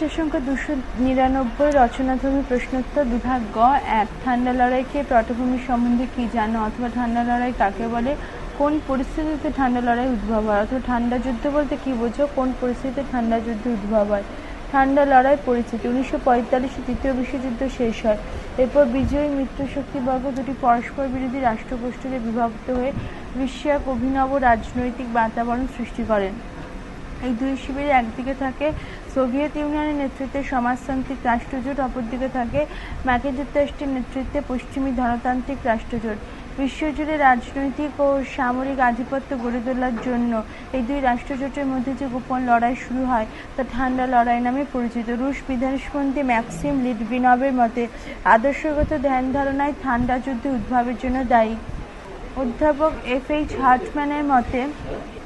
পৃষ্ঠা সংখ্যা দুশো নিরানব্বই, রচনাধর্মী প্রশ্নোত্তর বিভাগ গ, এক। ঠান্ডা লড়াইকে পটভূমি সম্বন্ধে কি জানো? অথবা ঠান্ডা লড়াই কাকে বলে? কোন পরিস্থিতিতে ঠান্ডা লড়াই উদ্ভব হয়? অথবা ঠান্ডা যুদ্ধ বলতে কি বোঝো? কোন পরিস্থিতিতে ঠান্ডা যুদ্ধ উদ্ভব হয়? ঠান্ডা লড়াই পরিস্থিতি উনিশশো পঁয়তাল্লিশে তৃতীয় বিশ্বযুদ্ধ শেষ হয়। এরপর বিজয়ী মিত্রশক্তিবর্গ দুটি পরস্পর বিরোধী রাষ্ট্রগোষ্ঠীতে বিভক্ত হয়ে বিশ্বে এক অভিনব রাজনৈতিক বাতাবরণ সৃষ্টি করেন। এই দুই শিবিরে একদিকে থাকে সোভিয়েত ইউনিয়নের নেতৃত্বে সমাজতান্ত্রিক রাষ্ট্রজোট, অপরদিকে থাকে মার্কিন যুক্তরাষ্ট্রের নেতৃত্বে পশ্চিমী ধনতান্ত্রিক রাষ্ট্রজোট। বিশ্বজুড়ে রাজনৈতিক ও সামরিক আধিপত্য গড়ে তোলার জন্য এই দুই রাষ্ট্রজোটের মধ্যে যে গোপন লড়াই শুরু হয়, তা ঠান্ডা লড়াই নামে পরিচিত। রুশ বিদেশমন্ত্রী ম্যাক্সিম লিটভিনভের মতে, আদর্শগত ধ্যান ধারণায় ঠান্ডা যুদ্ধ উদ্ভবের জন্য দায়ী। অধ্যাপক এফ এইচ হার্টম্যানের মতে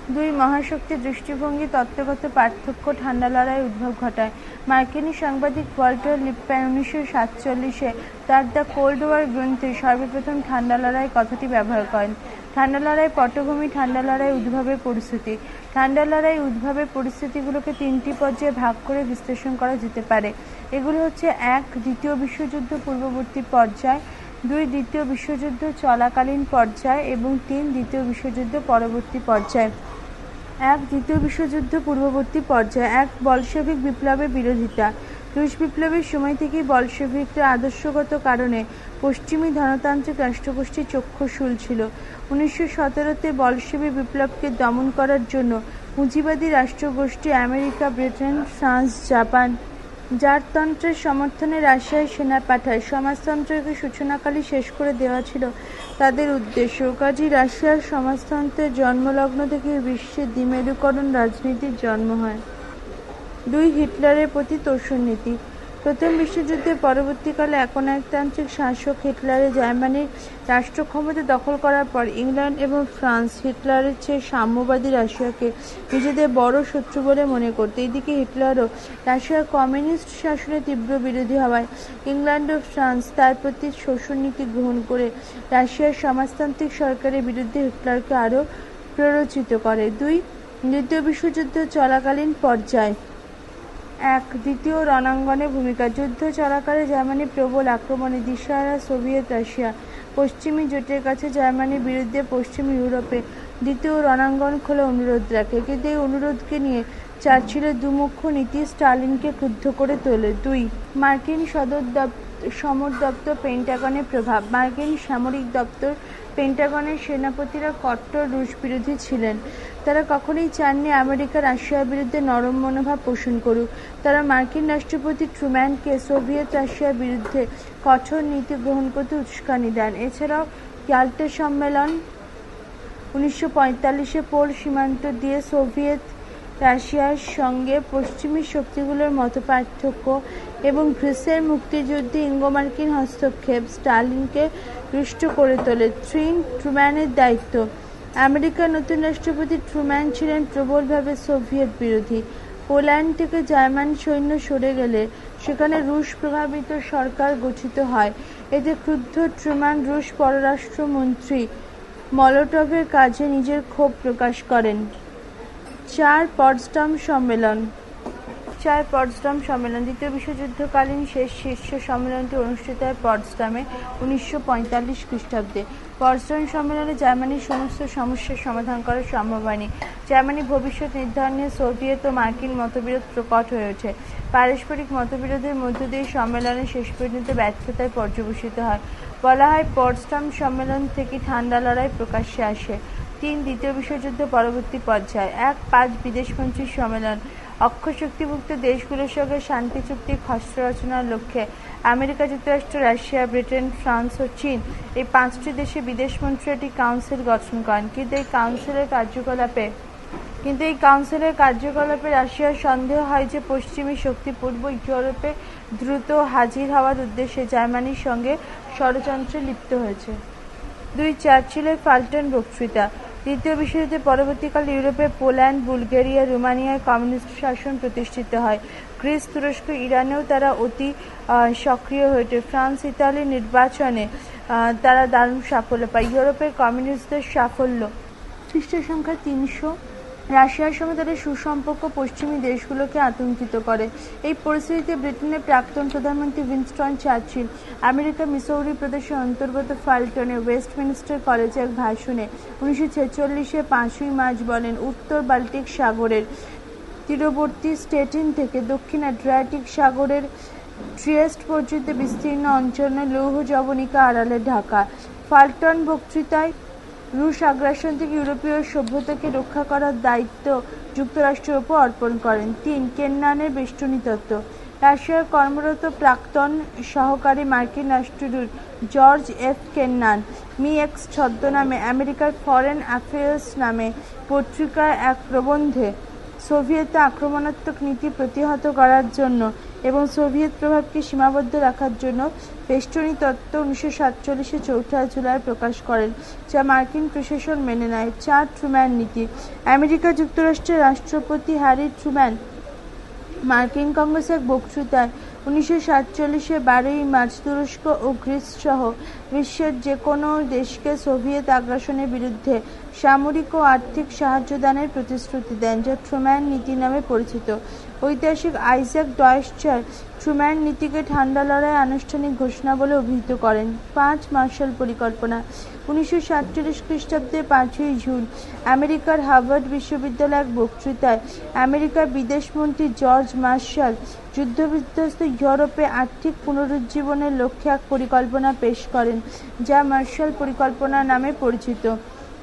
দুই মহাশক্তির দৃষ্টিভঙ্গি, তত্ত্বগত পার্থক্য, ঠান্ডা লড়াই, উদ্ভব ঘটায়। মার্কিনী সাংবাদিক ওয়াল্টার লিপ্প্যান উনিশশো সাতচল্লিশে তার দ্য কোল্ড ওয়ার গ্রন্থে সর্বপ্রথম ঠান্ডা লড়াই কথাটি ব্যবহার করেন। ঠান্ডা লড়াই পটভূমি, ঠান্ডা লড়াই উদ্ভবের পরিস্থিতি। ঠান্ডা লড়াই উদ্ভবের পরিস্থিতিগুলোকে তিনটি পর্যায়ে ভাগ করে বিশ্লেষণ করা যেতে পারে। এগুলো হচ্ছে, এক, দ্বিতীয় বিশ্বযুদ্ধ পূর্ববর্তী পর্যায়, দুই, দ্বিতীয় বিশ্বযুদ্ধ চলাকালীন পর্যায় এবং তিন, দ্বিতীয় বিশ্বযুদ্ধ পরবর্তী পর্যায়। এক দ্বিতীয় বিশ্বযুদ্ধ পূর্ববর্তী পর্যায়ে এক বলশেভিক বিপ্লবের বিরোধিতা। রুশ বিপ্লবের সময় থেকেই বলশেভিকরা আদর্শগত কারণে পশ্চিমী ধনতান্ত্রিক রাষ্ট্রগোষ্ঠী চক্ষুশূল ছিল। উনিশশো সতেরোতে বলশেভি বিপ্লবকে দমন করার জন্য পুঁজিবাদী রাষ্ট্রগোষ্ঠী আমেরিকা, ব্রিটেন, ফ্রান্স, জাপান জারতন্ত্রের সমর্থনে রাশিয়ায় সেনা পাঠায়। সমাজতন্ত্রকে সূচনাকালী শেষ করে দেওয়া ছিল তাদের উদ্দেশ্য। কাজী রাশিয়ার সমাজতন্ত্রের জন্মলগ্ন থেকে বিশ্বে দ্বিমেরুকরণ রাজনীতির জন্ম হয়। দুই হিটলারের প্রতি তোষণ নীতি। প্রথম বিশ্বযুদ্ধের পরবর্তীকালে একনায়কতান্ত্রিক শাসক হিটলারের জার্মানির রাষ্ট্র ক্ষমতা দখল করার পর ইংল্যান্ড এবং ফ্রান্স হিটলারের চেয়ে সাম্যবাদী রাশিয়াকে নিজেদের বড় শত্রু বলে মনে করত। এদিকে হিটলারও রাশিয়ার কমিউনিস্ট শাসনের তীব্র বিরোধী হওয়ায় ইংল্যান্ড ও ফ্রান্স তার প্রতি শোষণ নীতি গ্রহণ করে রাশিয়ার সমাজতান্ত্রিক সরকারের বিরুদ্ধে হিটলারকে আরও প্ররোচিত করে। দুই, দ্বিতীয় বিশ্বযুদ্ধ চলাকালীন পর্যায় এক দ্বিতীয় রণাঙ্গনে ভূমিকা, যুদ্ধ চলাকালে জার্মানি প্রবল আক্রমণে দিশাহারা সোভিয়েত রাশিয়া। পশ্চিমী জোটের কাছে জার্মানির বিরুদ্ধে পশ্চিম ইউরোপে দ্বিতীয় রণাঙ্গন খোলা অনুরোধ রাখে। কিন্তু এই অনুরোধকে নিয়ে চার্চিলের দুমুখ নীতি স্টালিনকে ক্রুদ্ধ করে তোলে দুই। মার্কিন সদর সমর দপ্তর পেন্টাগনের প্রভাব। মার্কিন সামরিক দপ্তর পেন্টাগনের সেনাপতিরা কট্টর রুশ বিরোধী ছিলেন। তারা কখনোই চাননি আমেরিকা রাশিয়ার বিরুদ্ধে নরম মনোভাব পোষণ করুক। তারা মার্কিন রাষ্ট্রপতি ট্রুম্যানকে সোভিয়েত রাশিয়ার বিরুদ্ধে কঠোর নীতি গ্রহণ করতে উস্কানি দেন। এছাড়াও ইয়াল্টে সম্মেলন উনিশশো পঁয়তাল্লিশে পোল সীমান্ত দিয়ে সোভিয়েত রাশিয়ার সঙ্গে পশ্চিমী শক্তিগুলোর মত পার্থক্য এবং গ্রিসের মুক্তিযুদ্ধে ইঙ্গো-মার্কিন হস্তক্ষেপ স্টালিনকে রুষ্ট করে তোলে। ট্রিন ট্রুম্যানের দায়িত্ব। আমেরিকার নতুন রাষ্ট্রপতি ট্রুম্যান ছিলেন প্রবলভাবে সোভিয়েত বিরোধী। পোল্যান্ড থেকে জার্মান সৈন্য সরে গেলে সেখানে রুশ প্রভাবিত সরকার গঠিত হয়। এতে ক্রুদ্ধ ট্রুম্যান রুশ পররাষ্ট্রমন্ত্রী মলোটভের কাজে নিজের ক্ষোভ প্রকাশ করেন। চার পটসডাম সম্মেলন চার পটসডাম সম্মেলন, দ্বিতীয় বিশ্বযুদ্ধকালীন শেষ শীর্ষ সম্মেলনটি অনুষ্ঠিত হয় পটসডামে উনিশশো পঁয়তাল্লিশ খ্রিস্টাব্দে। পটসডাম সম্মেলনে জার্মানির সমস্ত সমস্যার সমাধান করা সম্ভব হয়নি। জার্মানির ভবিষ্যৎ নির্ধারণে সোভিয়েত ও মার্কিন মতবিরোধ প্রকট হয়ে ওঠে। পারস্পরিক মতবিরোধের মধ্য দিয়ে সম্মেলনে শেষ পর্যন্ত ব্যর্থতায় পর্যবসিত হয়। বলা হয় পটসডাম সম্মেলন থেকে ঠান্ডা লড়াই প্রকাশ্যে আসে। তিন দ্বিতীয় বিশ্বযুদ্ধ পরবর্তী পর্যায়ে। এক পাঁচ বিদেশমন্ত্রীর সম্মেলন। অক্ষশক্তিভুক্ত দেশগুলোর সঙ্গে শান্তি, চুক্তি, খসড়া রচনার লক্ষ্যে আমেরিকা, যুক্তরাষ্ট্র, রাশিয়া, ব্রিটেন, ফ্রান্স ও চীন এই পাঁচটি দেশে বিদেশমন্ত্রী একটি কাউন্সিল গঠন করেন। কিন্তু এই কাউন্সিলের কার্যকলাপে, কিন্তু এই কাউন্সিলের কার্যকলাপে রাশিয়ার সন্দেহ হয় যে পশ্চিমী শক্তি পূর্ব ইউরোপে দ্রুত হাজির হওয়ার উদ্দেশ্যে জার্মানির সঙ্গে ষড়যন্ত্রে লিপ্ত হয়েছে। দুই চার্চিলের ফাল্টন বক্তৃতা দ্বিতীয় বিশ্বযুদ্ধের পরবর্তীকালে ইউরোপে পোল্যান্ড, বুলগেরিয়া, রোমানিয়ায় কমিউনিস্ট শাসন প্রতিষ্ঠিত হয়। গ্রিস, তুরস্ক, ইরানেও তারা অতি সক্রিয় হয়ে ওঠে। ফ্রান্স ইতালি নির্বাচনে তারা দারুণ সাফল্য পায়। ইউরোপের কমিউনিস্টদের সাফল্য। খ্রিস্ট সংখ্যা তিনশো। রাশিয়ার সঙ্গে তাদের সুসম্পর্ক পশ্চিমী দেশগুলোকে আতঙ্কিত করে। এই পরিস্থিতিতে ব্রিটেনের প্রাক্তন প্রধানমন্ত্রী উইনস্টন চার্চিল আমেরিকা মিসৌরি প্রদেশের অন্তর্গত ফাল্টনে ওয়েস্টমিনিস্টার কলেজে এক ভাষণে উনিশশো ছেচল্লিশে পাঁচই মার্চ বলেন, উত্তর বাল্টিক সাগরের তীরবর্তী স্টেটিন থেকে দক্ষিণ অ্যাড্রিয়াটিক সাগরের ট্রিয়েস্ট পর্যন্ত বিস্তীর্ণ অঞ্চলে লৌহ জবনিকা আড়ালে ঢাকা। ফাল্টন বক্তৃতায় রুশ আগ্রাসন থেকে ইউরোপীয় সভ্যতাকে রক্ষা করার দায়িত্ব যুক্তরাষ্ট্রের ওপর অর্পণ করেন। তিন, কেন্নানের বেষ্টনী তত্ত্ব। রাশিয়ার কর্মরত প্রাক্তন সহকারী মার্কিন রাষ্ট্রদূত George F Kennan, Mr X ছদ্মনামে আমেরিকার ফরেন অ্যাফেয়ার্স নামে পত্রিকায় এক প্রবন্ধে সোভিয়েত আক্রমণাত্মক নীতি প্রতিহত করার জন্য এবং সোভিয়েত প্রভাবকে সীমাবদ্ধ রাখার জন্য বেষ্টনী তত্ত্ব উনিশশো সাতচল্লিশে চৌঠা জুলাই প্রকাশ করেন, যা মার্কিন প্রশাসন মেনে নেয়। চার ট্রুম্যান নীতি। আমেরিকা যুক্তরাষ্ট্রের রাষ্ট্রপতি হ্যারি ট্রুম্যান মার্কিন কংগ্রেস এক বক্তৃতায় উনিশশো সাতচল্লিশে বারোই মার্চ তুরস্ক ও গ্রিস সহ বিশ্বের যে কোনো দেশকে সোভিয়েত আগ্রাসনের বিরুদ্ধে সামরিক ও আর্থিক সাহায্য দানের প্রতিশ্রুতি দেন, যা ট্রুম্যান নীতি নামে পরিচিত। ঐতিহাসিক আইজ্যাক ডয়েসচার ট্রুম্যান নীতিকে ঠান্ডা লড়াই আনুষ্ঠানিক ঘোষণা বলে অভিহিত করেন। পাঁচ মার্শাল পরিকল্পনা উনিশশো সাতচল্লিশ খ্রিস্টাব্দের পাঁচই জুন আমেরিকার হার্ভার্ড বিশ্ববিদ্যালয়ে এক বক্তৃতায় আমেরিকার বিদেশমন্ত্রী জর্জ মার্শাল যুদ্ধবিধ্বস্ত ইউরোপে আর্থিক পুনরুজ্জীবনের লক্ষ্যে এক পরিকল্পনা পেশ করেন, যা মার্শাল পরিকল্পনা নামে পরিচিত।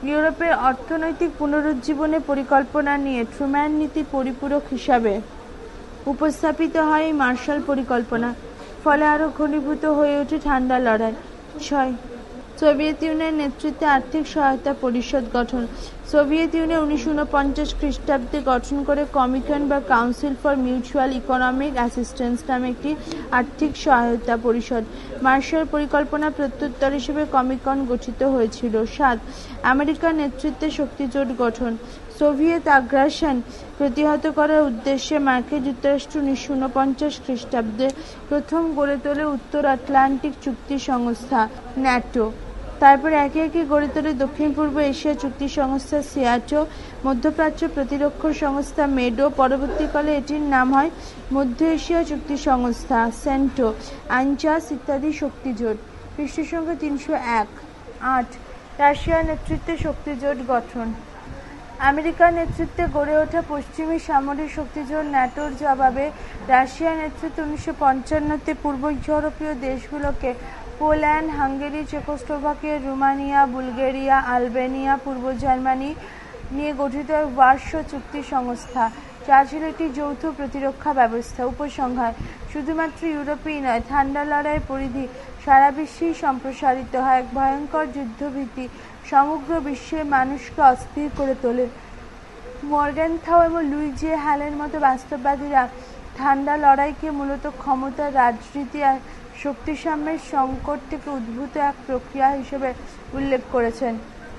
ইউরোপের অর্থনৈতিক পুনরুজ্জীবনের পরিকল্পনা নিয়ে ট্রুম্যান নীতি পরিপূরক হিসাবে উপস্থাপিত হয় মার্শাল পরিকল্পনা, ফলে আরও ঘনীভূত হয়ে ওঠে ঠান্ডা লড়াই। ছয় সোভিয়েত ইউনিয়নের নেতৃত্বে আর্থিক সহায়তা পরিষদ গঠন। সোভিয়েত ইউনিয়ন উনিশশো উনপঞ্চাশ খ্রিস্টাব্দে গঠন করে কমিশন বা council for mutual economic assistance নামে একটি আর্থিক সহায়তা পরিষদ। মার্শাল পরিকল্পনা প্রত্যুত্তর হিসেবে কমিকন গঠিত হয়েছিল। সাত, আমেরিকার নেতৃত্বে শক্তিজোট গঠন। সোভিয়েত আগ্রাসন প্রতিহত করার উদ্দেশ্যে মার্কিন যুক্তরাষ্ট্র উনিশশো উনপঞ্চাশ খ্রিস্টাব্দে প্রথম গড়ে তোলে উত্তর আটলান্টিক চুক্তি সংস্থা, ন্যাটো। তারপর একে একে গড়ে তোলে দক্ষিণ পূর্ব এশিয়া চুক্তি সংস্থা সিয়াটো মধ্যপ্রাচ্য প্রতিরক্ষা সংস্থা মেডো। পরবর্তীকালে এটির নাম হয় মধ্য এশিয়া চুক্তি সংস্থা, সেন্টো আইনচাস ইত্যাদি শক্তিজোট। পৃষ্ঠ সংখ্যা তিনশো এক, আট। রাশিয়ার নেতৃত্বে শক্তিজোট গঠন। আমেরিকার নেতৃত্বে গড়ে ওঠা পশ্চিমী সামরিক শক্তিজোট ন্যাটোর জবাবে রাশিয়ার নেতৃত্বে উনিশশো পঞ্চান্নতে পূর্ব ইউরোপীয় দেশগুলোকে Poland, Hungary, Czechoslovakia, Romania, Bulgaria, Albania, পূর্ব জার্মানি নিয়ে গঠিত ওয়ার্শ চুক্তি সংস্থা। যা ছিল একটি যৌথ প্রতিরক্ষা ব্যবস্থা, উপসংহার। শুধুমাত্র ইউরোপেই নয়, ঠান্ডা লড়াইয়ের পরিধি সারা বিশ্বেই সম্প্রসারিত হয়। এক ভয়ঙ্কর যুদ্ধভীতি সমগ্র বিশ্বের মানুষকে অস্থির করে তোলে। মর্গ্যান থাও এবং লুইজে হ্যালের মতো বাস্তববাদীরা ঠান্ডা লড়াইকে মূলত ক্ষমতা রাজনীতি আর শক্তিসাম্যের সংকট থেকে উদ্ভূত এক প্রক্রিয়া হিসেবে উল্লেখ করেছেন।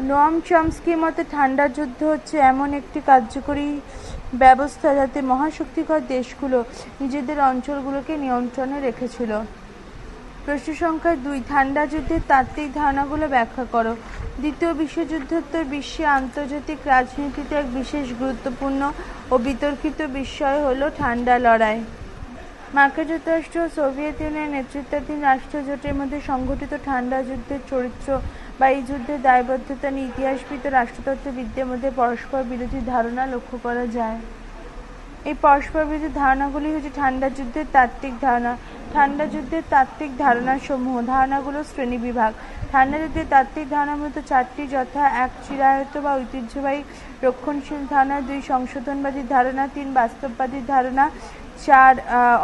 নোয়াম চমস্কি মতে ঠান্ডা যুদ্ধ হচ্ছে এমন একটি কার্যকরী ব্যবস্থা যাতে মহাশক্তিকর দেশগুলো নিজেদের অঞ্চলগুলোকে নিয়ন্ত্রণে রেখেছিল। প্রশ্ন সংখ্যা দুই, ঠান্ডা যুদ্ধের তাত্ত্বিক ধারণাগুলো ব্যাখ্যা করো। দ্বিতীয় বিশ্বযুদ্ধোত্তর বিশ্বে আন্তর্জাতিক রাজনীতিতে এক বিশেষ গুরুত্বপূর্ণ ও বিতর্কিত বিষয় হলো ঠান্ডা লড়াই। মার্কিন যুক্তরাষ্ট্র সোভিয়েত ইউনিয়নের নেতৃত্বাধীন রাষ্ট্রজোটের মধ্যে সংঘটিত ঠান্ডা যুদ্ধের চরিত্র বা এই যুদ্ধের দায়বদ্ধতা নিয়ে ইতিহাসবিদ রাষ্ট্রতত্ত্ববিদদের মধ্যে পরস্পর বিরোধী ধারণা লক্ষ্য করা যায়। এই পরস্পর বিরোধী ধারণাগুলি হচ্ছে ঠান্ডা যুদ্ধের তাত্ত্বিক ধারণা। ঠান্ডা যুদ্ধের তাত্ত্বিক ধারণা সমূহ ধারণাগুলো শ্রেণি বিভাগ। ঠান্ডা যুদ্ধের তাত্ত্বিক ধারণা মূলত চারটি যথা, এক চিরায়ত বা ঐতিহ্যবাহী রক্ষণশীল ধারণা, দুই সংশোধনবাদী ধারণা, তিন বাস্তববাদী ধারণা চার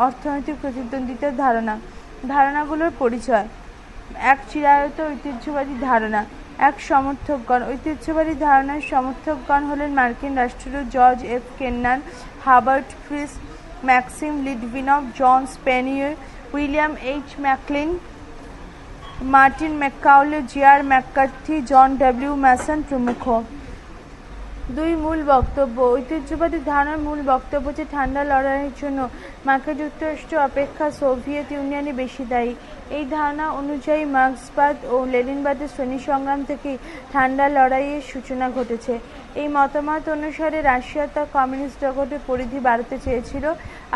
অর্থনৈতিক প্রতিদ্বন্দ্বিতার ধারণা। ধারণাগুলোর পরিচয়। এক চিরায়ত ঐতিহ্যবাদী ধারণা। এক সমর্থকগণ। ঐতিহ্যবাদী ধারণার সমর্থকগণ হলেন মার্কিন রাষ্ট্রদূত George F Kennan, Herbert Feis Maxim Litvinov John Spanier, William H McNeill, Martin McCauley, জিয়ার ম্যাককার্থি, জন ডব্লিউ ম্যাসন প্রমুখ। দুই মূল বক্তব্য। ঐতিহ্যবাদী ধারণার মূল বক্তব্য যে ঠান্ডা লড়াইয়ের জন্য মার্কিন যুক্তরাষ্ট্র অপেক্ষা সোভিয়েত ইউনিয়নই বেশি দায়ী। এই ধারণা অনুযায়ী মার্ক্সবাদ ও লেনিনবাদের শ্রেণি সংগ্রাম থেকেই ঠান্ডা লড়াইয়ের সূচনা ঘটেছে। এই মতামত অনুসারে রাশিয়া তার কমিউনিস্ট জগতের পরিধি বাড়াতে চেয়েছিল।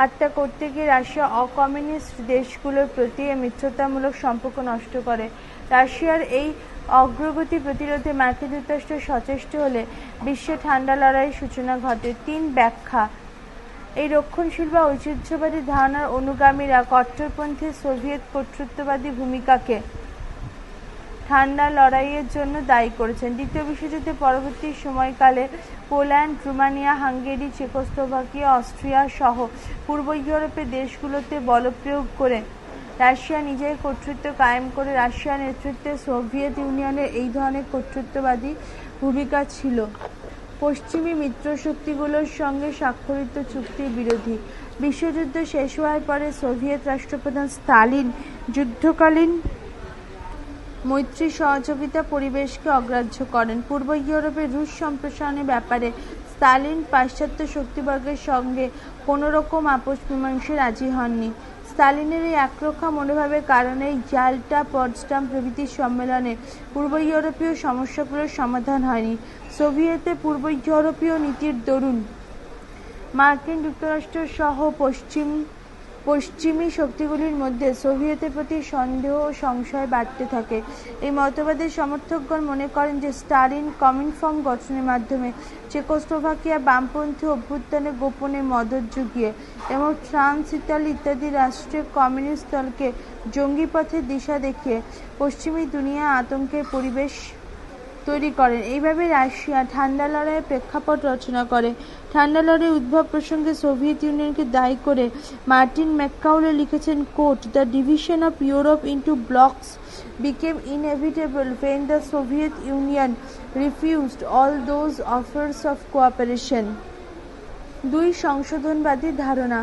আর তা করতে গিয়ে রাশিয়া অকমিউনিস্ট দেশগুলোর প্রতি মিত্রতামূলক সম্পর্ক নষ্ট করে। রাশিয়ার এই অগ্রগতি প্রতিরোধে মার্কিন যুক্তরাষ্ট্র সচেষ্ট হলে বিশ্বে ঠান্ডা লড়াইয়ের সূচনা ঘটে তিন ব্যাখ্যা। এই রক্ষণশীল বা ঐতিহ্যবাদী ধারণার অনুগামীরা কট্টরপন্থী সোভিয়েত কর্তৃত্ববাদী ভূমিকাকে ঠান্ডা লড়াইয়ের জন্য দায়ী করেছেন। দ্বিতীয় বিশ্বযুদ্ধের পরবর্তী সময়কালে Poland, Romania, Hungary, Czechoslovakia, Austria সহ পূর্ব ইউরোপের দেশগুলোতে বলপ্রয়োগ করে রাশিয়া নিজের কর্তৃত্ব কায়েম করে, রাশিয়ার নেতৃত্বে সোভিয়েত ইউনিয়নের এই ধরনের কর্তৃত্ববাদী ভূমিকা ছিল। পশ্চিমী মিত্রশক্তিগুলোর সঙ্গে স্বাক্ষরিত চুক্তির বিরোধী। বিশ্বযুদ্ধ শেষ হওয়ার পরে সোভিয়েত রাষ্ট্রপ্রধান স্তালিন যুদ্ধকালীন মৈত্রী সহযোগিতা পরিবেশকে অগ্রাহ্য করেন। পূর্ব ইউরোপের রুশ সম্প্রসারণের ব্যাপারে স্তালিন পাশ্চাত্য শক্তিবর্গের সঙ্গে কোনো রকম আপোষ মীমাংসায় রাজি হননি। স্তালিনের এই একরক্ষা মনোভাবের কারণে জালটা পটসডাম প্রভৃতির সম্মেলনে পূর্ব ইউরোপীয় সমস্যাগুলোর সমাধান হয়নি। সোভিয়েতে পূর্ব ইউরোপীয় নীতির দরুন মার্কিন যুক্তরাষ্ট্র সহ পশ্চিম পশ্চিমী শক্তিগুলির মধ্যে সোভিয়েতের প্রতি সন্দেহ ও সংশয় বাড়তে থাকে। এই মতবাদের সমর্থকগণ মনে করেন যে, স্টালিন কমিনফর্ম গঠনের মাধ্যমে চেকোস্লোভাকিয়া বামপন্থী অভ্যুত্থানে গোপনে মদত যুগিয়ে এবং ফ্রান্স, ইতালি ইত্যাদি রাষ্ট্রের কমিউনিস্ট দলকে জঙ্গি পথের দিশা দেখিয়ে পশ্চিমী দুনিয়া আতঙ্কের পরিবেশ তৈরি করেন। এইভাবে রাশিয়া ঠান্ডা লড়াইয়ের প্রেক্ষাপট রচনা করে। ঠান্ডা লড়াইয়ের উদ্ভব প্রসঙ্গে সোভিয়েত ইউনিয়নকে দায়ী করে মার্টিন ম্যাককাউলে লিখেছেন, quote, the division of Europe into blocs became inevitable when the Soviet Union refused all those offers of cooperation. দুই সংশোধনবাদী ধারণা।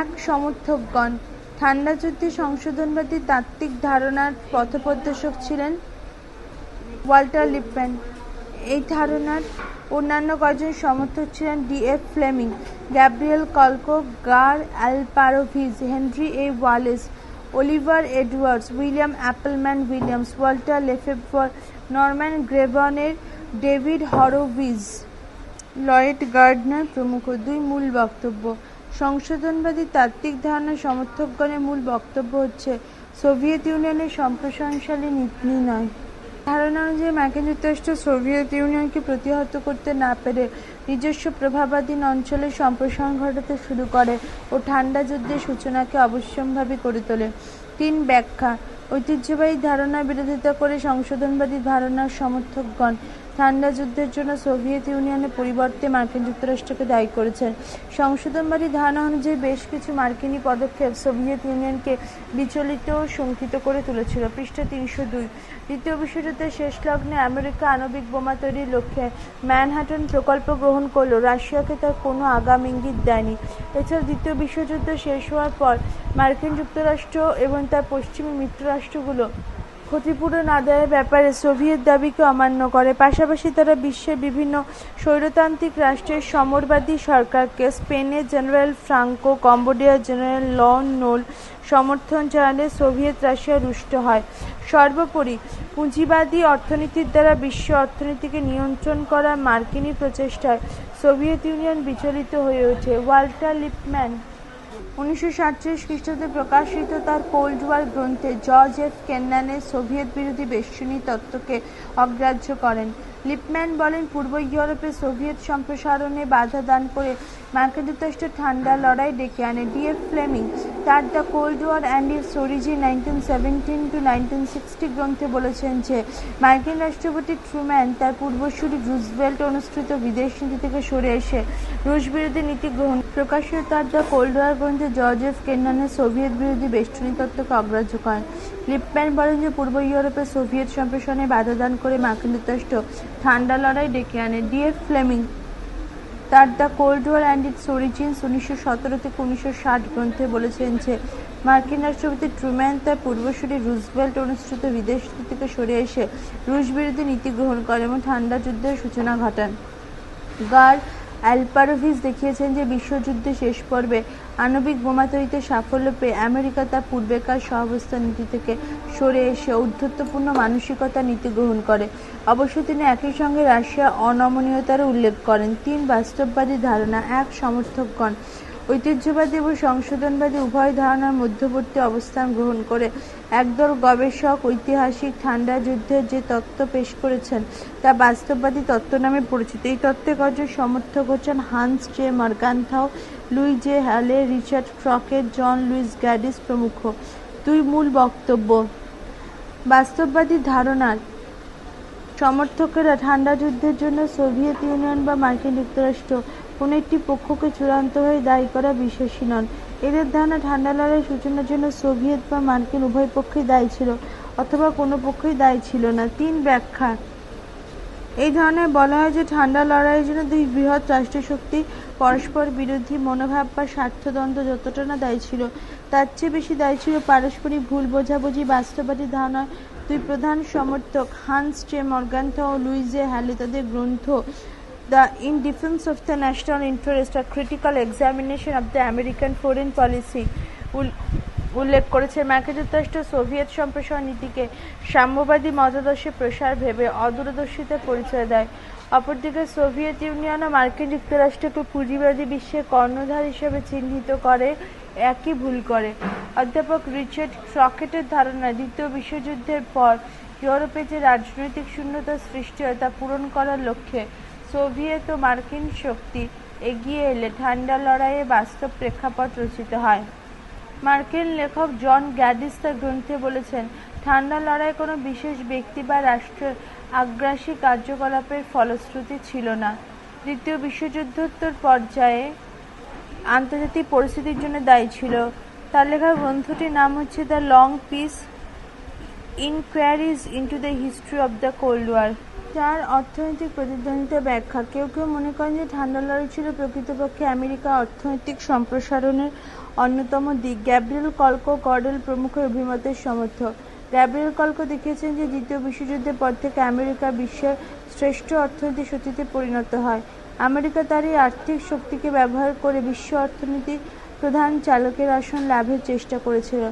এক, সমর্থকগণ। ঠান্ডা যুদ্ধে সংশোধনবাদী তাত্ত্বিক ধারণার পথপ্রদর্শক ছিলেন ওয়াল্টার লিপম্যান। এই ধারণার অন্যান্য কয়েকজন সমর্থক ছিলেন D F Fleming, Gabriel Kolko, Gar Alperovitz, Henry A Wallace, Oliver Edwards, William Appleman Williams, Walter LaFeber Norman Graebner, David Horowitz, Lloyd Gardner প্রমুখ দুই মূল বক্তব্য। সংশোধনবাদী তাত্ত্বিক ধারণা সমর্থকগণের মূল বক্তব্য হচ্ছে, সোভিয়েত ইউনিয়নের সম্প্রসারণশালী নীতি নয়। ধারণা অনুযায়ী মার্কিন যুক্তরাষ্ট্র সোভিয়েত ইউনিয়নকে প্রতিহত করতে না পেরে নিজস্ব প্রভাবাধীন অঞ্চলে সম্প্রসারণ ঘটাতে শুরু করে ও ঠান্ডা যুদ্ধের সূচনাকে অবশ্যম্ভাবী করে তোলে। তিন ব্যাখ্যা। ঐতিহ্যবাহী ধারণার বিরোধিতা করে সংশোধনবাদী ধারণার সমর্থকগণ ঠান্ডা যুদ্ধের জন্য সোভিয়েত ইউনিয়নের পরিবর্তে মার্কিন যুক্তরাষ্ট্রকে দায়ী করেছেন। সংশোধনবাদী ধারণা অনুযায়ী বেশ কিছু মার্কিনী পদক্ষেপ সোভিয়েত ইউনিয়নকে বিচলিত ও শঙ্কিত করে তুলেছিল। পৃষ্ঠা তিনশো দুই। দ্বিতীয় বিশ্বযুদ্ধের শেষ লগ্নে আমেরিকা আণবিক বোমা তৈরির লক্ষ্যে ম্যানহাটন প্রকল্প গ্রহণ করলেও রাশিয়াকে তার কোনো আগাম ইঙ্গিত দেয়নি। এছাড়া দ্বিতীয় বিশ্বযুদ্ধ শেষ হওয়ার পর মার্কিন যুক্তরাষ্ট্র এবং তার পশ্চিমী মিত্ররাষ্ট্রগুলো ক্ষতিপূরণ আদায়ের ব্যাপারে সোভিয়েত দাবিকে অমান্য করে। পাশাপাশি তারা বিশ্বের বিভিন্ন স্বৈরতান্ত্রিক রাষ্ট্রের সমরবাদী সরকারকে স্পেনের জেনারেল ফ্রাঙ্কো, কম্বোডিয়ার জেনারেল লন নোল সমর্থন জানালে সোভিয়েত রাশিয়া রুষ্ট হয়। সর্বোপরি, পুঁজিবাদী অর্থনীতির দ্বারা বিশ্ব অর্থনীতিকে নিয়ন্ত্রণ করা মার্কিনী প্রচেষ্টায় সোভিয়েত ইউনিয়ন বিচলিত হয়ে ওঠে। ওয়াল্টার লিপম্যান উনিশশো সাতচল্লিশ খ্রিস্টাব্দে প্রকাশিত তার কোল্ড ওয়ার গ্রন্থে জর্জ এফ কেন্নানের সোভিয়েত বিরোধী বেষ্টনী তত্ত্বকে অগ্রাহ্য করেন। লিপম্যান বলেন, পূর্ব ইউরোপে সোভিয়েত সম্প্রসারণে বাধা দান করে মার্কিন যুক্তরাষ্ট্র ঠান্ডা লড়াই ডেকে আনে। ডি এফ ফ্লেমিং, তার the Cold War and its origin nineteen seventeen to nineteen sixty গ্রন্থে বলেছেন যে, মার্কিন রাষ্ট্রপতি ট্রুম্যান তার পূর্বসূরি রুজভেল্ট অনুষ্ঠিত বিদেশ নীতি থেকে সরে এসে রুশ বিরোধী নীতি গ্রহণ প্রকাশিত তার দ্য কোল্ড ওয়ার গ্রন্থে জর্জ এফ কেন্নানের সোভিয়েত বিরোধী বেষ্টনী তত্ত্বকে অগ্রাহ্য করেন। লিপম্যান বলেন যে পূর্ব ইউরোপে সোভিয়েত সম্প্রসারণে বাধা দান করে মার্কিন যুক্তরাষ্ট্র ঠান্ডা লড়াই ডেকে আনে। ডি এফ ফ্লেমিং, তার the Cold War and its origins উনিশশো সতেরো থেকে উনিশশো ষাট গ্রন্থে বলেছেন যে মার্কিন রাষ্ট্রপতি ট্রুম্যান তার পূর্বসূরি রুজভেল্ট অনুষ্ঠিত বিদেশ থেকে সরে এসে রুশ বিরোধী নীতি গ্রহণ করে এবং ঠান্ডা যুদ্ধের সূচনা ঘটান। গার অ্যালপারোভিস দেখিয়েছেন যে বিশ্বযুদ্ধে শেষ পর্বে আণবিক বোমা তৈরিতে সাফল্য পেয়ে আমেরিকা তার পূর্বেকার সহাবস্থা নীতি থেকে সরে এসে ঔদ্ধত্যপূর্ণ মানসিকতা নীতি গ্রহণ করে। অবশ্য তিনি একই সঙ্গে রাশিয়া অনমনীয়তারও উল্লেখ করেন। তিন বাস্তববাদী ধারণা, এক সমর্থকগণ। ঐতিহ্যবাদী এবং সংশোধনবাদী উভয় ধারণার মধ্যবর্তী অবস্থান গ্রহণ করে একদল গবেষক ঐতিহাসিক ঠান্ডা যুদ্ধের যে তত্ত্ব পেশ করেছেন, তা বাস্তববাদী তত্ত্ব নামে পরিচিত। এই তত্ত্বের কজন সমর্থক হচ্ছেন Hans J Morgenthau Louis J Halle, Richard Crockett, John Lewis Gaddis প্রমুখ। দুই মূল বক্তব্য। বাস্তববাদী ধারণার সমর্থকেরা ঠান্ডা যুদ্ধের জন্য সোভিয়েত ইউনিয়ন বা মার্কিন যুক্তরাষ্ট্র কোনো একটি পক্ষকে চূড়ান্ত হয়ে দায়ী করা বিশ্বাসী নন। এদের ধারণা ঠান্ডা লড়াইয়ের সূচনার জন্য সোভিয়েত বা মার্কিন উভয় পক্ষই দায়ী ছিল, অথবা কোনো পক্ষই দায়ী ছিল না। তিন ব্যাখ্যা। এই ধরনের বলা হয় যে ঠান্ডা লড়াইয়ের জন্য দুই বৃহৎ রাষ্ট্রশক্তি পরস্পর বিরোধী মনোভাব বা স্বার্থদ্বন্দ্ব যতটা না দায়ী ছিল, তার চেয়ে বেশি দায়ী ছিল পারস্পরিক ভুল বোঝাবুঝি, বাস্তববাদী ধারণা। দুই প্রধান সমর্থক, হান্স জে মর্গান্থা ও লুইজে হ্যালে তাদের গ্রন্থ the in defence of the national interest R critical examination of the American foreign policy উল্লেখ করেছে মার্কিন যুক্তরাষ্ট্র সোভিয়েত সম্প্রসারণ নীতিকে সাম্যবাদী মতাদর্শে প্রসার ভেবে অদূরদর্শিতার পরিচয় দেয়। অপরদিকে সোভিয়েত ইউনিয়ন ও মার্কিন যুক্তরাষ্ট্রকে পুঁজিবাদী বিশ্বের কর্ণধার হিসেবে চিহ্নিত করে, একই ভুল করে। অধ্যাপক রিচার্ড ক্রকেটের ধারণা দ্বিতীয় বিশ্বযুদ্ধের পর ইউরোপে যে রাজনৈতিক শূন্যতা সৃষ্টি হয় তা পূরণ করার লক্ষ্যে সোভিয়েত ও মার্কিন শক্তি এগিয়ে এলে ঠান্ডা লড়াইয়ে বাস্তব প্রেক্ষাপট রচিত হয়। মার্কিন লেখক জন গ্যাডিস তার গ্রন্থে বলেছেন, ঠান্ডা লড়াই কোনো বিশেষ ব্যক্তি বা রাষ্ট্রের আগ্রাসী কার্যকলাপের ফলশ্রুতি ছিল না। দ্বিতীয় বিশ্বযুদ্ধোত্তর পর্যায়ে আন্তর্জাতিক পরিস্থিতির জন্য দায়ী ছিল। তার লেখা গ্রন্থটির নাম হচ্ছে the long peace inquiries into the history of the Cold War যার অর্থনৈতিক প্রতিদ্বন্দ্বিতা ব্যাখ্যা। কেউ কেউ মনে করেন যে ঠান্ডা লড়াই ছিল প্রকৃতপক্ষে আমেরিকা অর্থনৈতিক সম্প্রসারণের অন্যতম দিক। গ্যাব্রিয়েল কলকো গর্ডেল প্রমুখ অভিমতের সমর্থক। গ্যাব্রিয়েল কলকো দেখিয়েছেন যে দ্বিতীয় বিশ্বযুদ্ধের পর থেকে আমেরিকা বিশ্বের শ্রেষ্ঠ অর্থনৈতিক শক্তিতে পরিণত হয়। আমেরিকা তার এই আর্থিক শক্তিকে ব্যবহার করে বিশ্ব অর্থনীতি প্রধান চালকের আসন লাভের চেষ্টা করেছিল।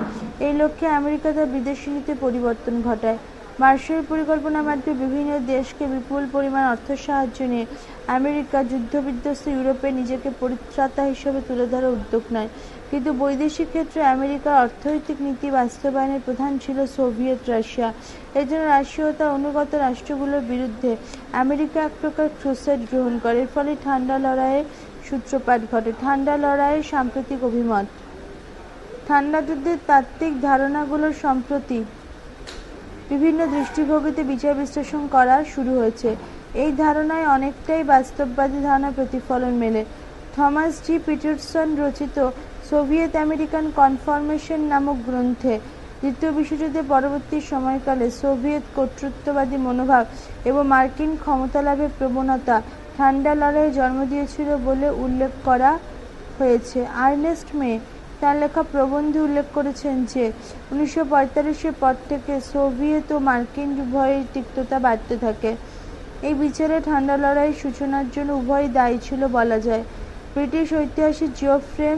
এই লক্ষ্যে আমেরিকা তার বিদেশি নীতি পরিবর্তন ঘটায়। মার্শাল পরিকল্পনার মাধ্যমে বিভিন্ন দেশকে বিপুল পরিমাণ অর্থ সাহায্য নিয়ে আমেরিকা যুদ্ধবিধ্বস্ত ইউরোপে নিজেকে পরিত্রাতা হিসেবে তুলে ধরার উদ্যোগ নেয়। কিন্তু বৈদেশিক ক্ষেত্রে আমেরিকার অর্থনৈতিক নীতি বাস্তবায়নের প্রধান ছিল সোভিয়েত রাশিয়া। এই জন্য রাশিয়া তার অনুগত রাষ্ট্রগুলোর বিরুদ্ধে আমেরিকা এক প্রকার ক্রুসেড গ্রহণ করে। এর ফলে ঠান্ডা লড়াইয়ের সূত্রপাত ঘটে। ঠান্ডা লড়াইয়ের সাম্প্রতিক অভিমত। ঠান্ডা যুদ্ধের তাত্ত্বিক ধারণাগুলোর সম্প্রতি বিভিন্ন দৃষ্টিভঙ্গিতে বিচার বিশ্লেষণ করা শুরু হয়েছে। এই ধারণায় অনেকটাই বাস্তববাদী ধারণার প্রতিফলন মেলে। থমাস জি পিটারসন রচিত সোভিয়েত আমেরিকান কনফরমেশন নামক গ্রন্থে দ্বিতীয় বিশ্বযুদ্ধের পরবর্তী সময়কালে সোভিয়েত কর্তৃত্ববাদী মনোভাব এবং মার্কিন ক্ষমতা লাভের প্রবণতা ঠান্ডা লড়াইয়ে জন্ম দিয়েছিল বলে উল্লেখ করা হয়েছে। আর্নেস্ট মে তার লেখা প্রবন্ধে উল্লেখ করেছেন যে, উনিশশো পঁয়তাল্লিশের পর থেকে সোভিয়েত ও মার্কিন উভয়ের তিক্ততা বাড়তে থাকে। এই বিচারে ঠান্ডা লড়াইয়ের সূচনার জন্য উভয় দায়ী ছিল বলা যায়। ব্রিটিশ ঐতিহাসিক জিওফ্রে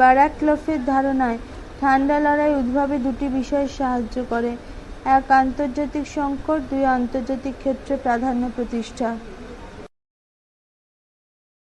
বারাকলফের ধারণায়, ঠান্ডা লড়াই উদ্ভাবে দুটি বিষয় সাহায্য করে। এক আন্তর্জাতিক সংকট, দুই আন্তর্জাতিক ক্ষেত্রে প্রাধান্য প্রতিষ্ঠা।